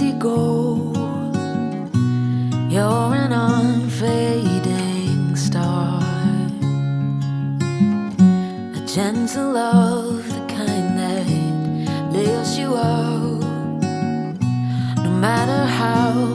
easy go, You're an unfading star. A gentle love, the kind that lifts you up. No matter how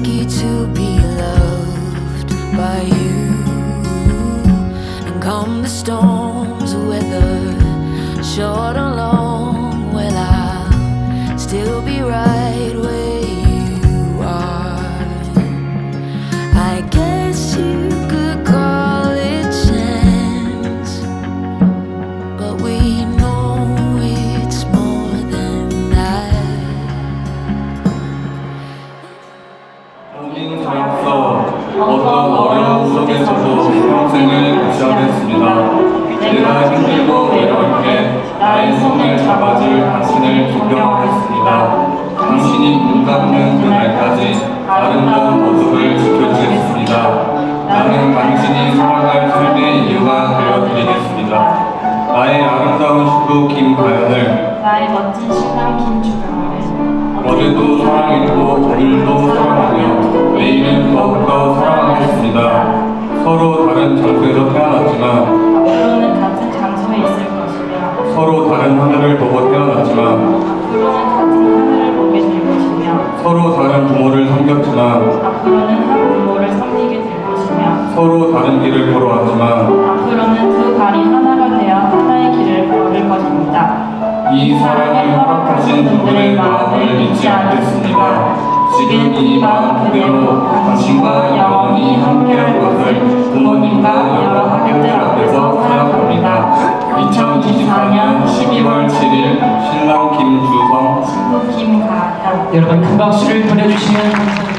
lucky to be loved by you. And come the storms, whether short or long, well, I'll still be right 잡아줄 당신을 존경하겠습니다. 당신이 눈 감는 그날까지 아름다운 모습을 지켜주겠습니다. 나는 당신이 살아갈 삶의 이유가 되어드리겠습니다. 나의 아름다운 신부 김가연을 나의 멋진 신랑 김주경을 어제도 사랑했고 오늘도 사랑 서로 다른 길을 걸어왔지만 앞으로는 두 발이 하나가 되어 하나의 길을 걸을 것입니다. 이 사랑을 허락하신 그분의 마음을 잊지 않겠습니다. 지금 이 마음 그대로 당신과 영원히 함께할 것을 부모님과 여러 학교들 앞에서 사랑합니다. 2024년 12월 7일 신랑 김주성, 친구 김가연. 여러분 큰 박수를 보내주시면 감사합니다.